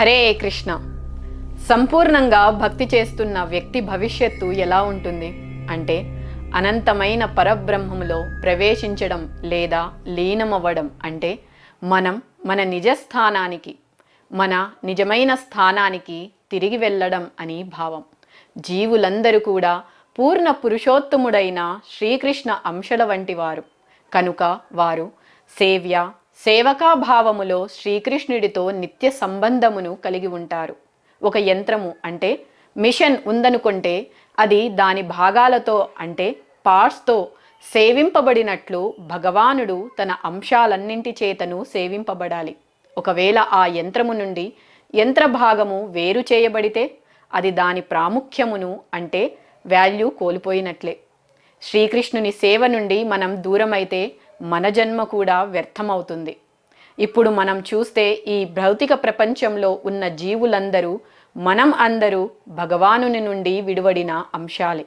హరే కృష్ణ. సంపూర్ణంగా భక్తి చేస్తున్న వ్యక్తి భవిష్యత్తు ఎలా ఉంటుంది? అంటే అనంతమైన పరబ్రహ్మములో ప్రవేశించడం లేదా లీనమవ్వడం అంటే మనం మన నిజ స్థానానికి మన నిజమైన స్థానానికి తిరిగి వెళ్ళడం అని భావం. జీవులందరూ కూడా పూర్ణ పురుషోత్తముడైన శ్రీకృష్ణ అంశల వంటి వారు. కనుక వారు సేవ్య సేవకా భావములో శ్రీకృష్ణుడితో నిత్య సంబంధమును కలిగి ఉంటారు. ఒక యంత్రము అంటే మిషన్ ఉందనుకుంటే అది దాని భాగాలతో అంటే పార్ట్స్తో సేవింపబడినట్లు భగవానుడు తన అంశాలన్నింటి చేతను సేవింపబడాలి. ఒకవేళ ఆ యంత్రము నుండి యంత్ర భాగము వేరు చేయబడితే అది దాని ప్రాముఖ్యమును అంటే వాల్యూ కోల్పోయినట్లే. శ్రీకృష్ణుని సేవ నుండి మనం దూరమైతే మన జన్మ కూడా వ్యర్థమవుతుంది. ఇప్పుడు మనం చూస్తే ఈ భౌతిక ప్రపంచంలో ఉన్న జీవులందరూ మనం అందరూ భగవానుని నుండి విడువడిన అంశాలే.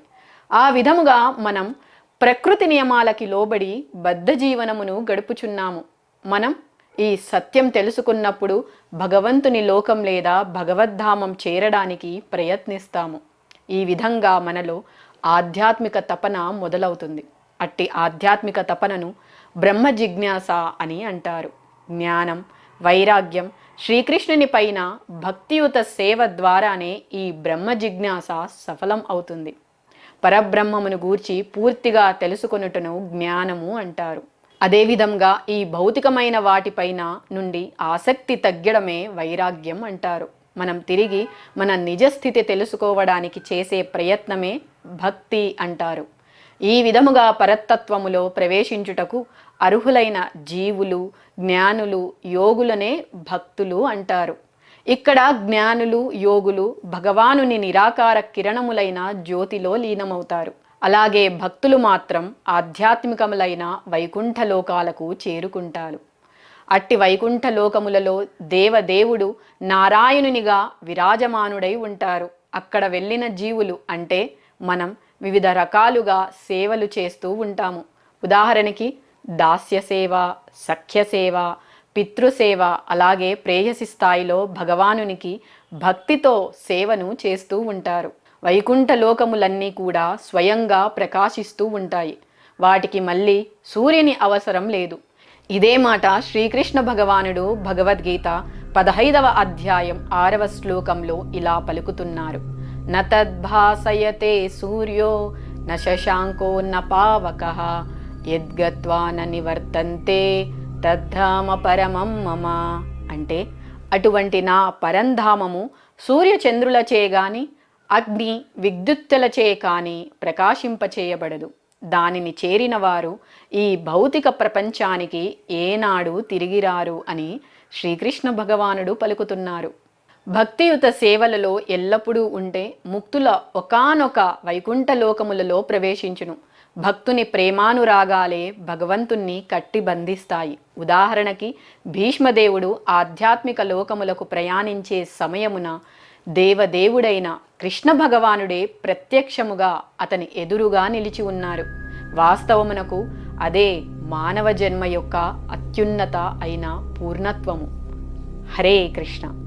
ఆ విధముగా మనం ప్రకృతి నియమాలకి లోబడి బద్ధ జీవనమును గడుపుచున్నాము. మనం ఈ సత్యం తెలుసుకున్నప్పుడు భగవంతుని లోకం లేదా భగవద్ధామం చేరడానికి ప్రయత్నిస్తాము. ఈ విధంగా మనలో ఆధ్యాత్మిక తపన మొదలవుతుంది. అట్టి ఆధ్యాత్మిక తపనను బ్రహ్మ జిజ్ఞాస అని అంటారు. జ్ఞానం వైరాగ్యం శ్రీకృష్ణుని పైన భక్తియుత సేవ ద్వారానే ఈ బ్రహ్మ జిజ్ఞాస సఫలం అవుతుంది. పరబ్రహ్మమును గూర్చి పూర్తిగా తెలుసుకొనుటను జ్ఞానము అంటారు. అదేవిధంగా ఈ భౌతికమైన వాటిపైన నుండి ఆసక్తి తగ్గడమే వైరాగ్యం అంటారు. మనం తిరిగి మన నిజస్థితి తెలుసుకోవడానికి చేసే ప్రయత్నమే భక్తి అంటారు. ఈ విధముగా పరతత్వములో ప్రవేశించుటకు అర్హులైన జీవులు జ్ఞానులు యోగులనే భక్తులు అంటారు. ఇక్కడ జ్ఞానులు యోగులు భగవానుని నిరాకార కిరణములైన జ్యోతిలో లీనమవుతారు. అలాగే భక్తులు మాత్రం ఆధ్యాత్మికములైన వైకుంఠలోకాలకు చేరుకుంటారు. అట్టి వైకుంఠలోకములలో దేవదేవుడు నారాయణునిగా విరాజమానుడై ఉంటారు. అక్కడ వెళ్ళిన జీవులు అంటే మనం వివిధ రకాలుగా సేవలు చేస్తూ ఉంటాము. ఉదాహరణకి దాస్య సేవ సఖ్య సేవ పితృసేవ అలాగే ప్రేయసి స్థాయిలో భగవానునికి భక్తితో సేవను చేస్తూ ఉంటారు. వైకుంఠ లోకములన్నీ కూడా స్వయంగా ప్రకాశిస్తూ ఉంటాయి. వాటికి మళ్ళీ సూర్యుని అవసరం లేదు. ఇదే మాట శ్రీకృష్ణ భగవానుడు భగవద్గీత పదహైదవ అధ్యాయం ఆరవ శ్లోకంలో ఇలా పలుకుతున్నారు. న తద్భాసయతే సూర్యో న శశాంకో న పావక. యద్గత్వా నివర్తంతే తద్ధామ పరమం మమ. అంటే అటువంటి నా పరంధామము సూర్యచంద్రులచే గాని అగ్ని విద్యుత్తులచే కాని ప్రకాశింపచేయబడదు. దానిని చేరినవారు ఈ భౌతిక ప్రపంచానికి ఏనాడు తిరిగిరారు అని శ్రీకృష్ణ భగవానుడు పలుకుతున్నారు. భక్తియుత సేవలలో ఎల్లప్పుడూ ఉంటే ముక్తుల ఒకానొక వైకుంఠ లోకములలో ప్రవేశించును. భక్తుని ప్రేమానురాగాలే భగవంతుణ్ణి కట్టి బంధిస్తాయి. ఉదాహరణకి భీష్మదేవుడు ఆధ్యాత్మిక లోకములకు ప్రయాణించే సమయమున దేవదేవుడైన కృష్ణ భగవానుడే ప్రత్యక్షముగా అతని ఎదురుగా నిలిచి ఉన్నారు. వాస్తవమునకు అదే మానవ జన్మ యొక్క అత్యున్నత అయిన పూర్ణత్వము. హరే కృష్ణ.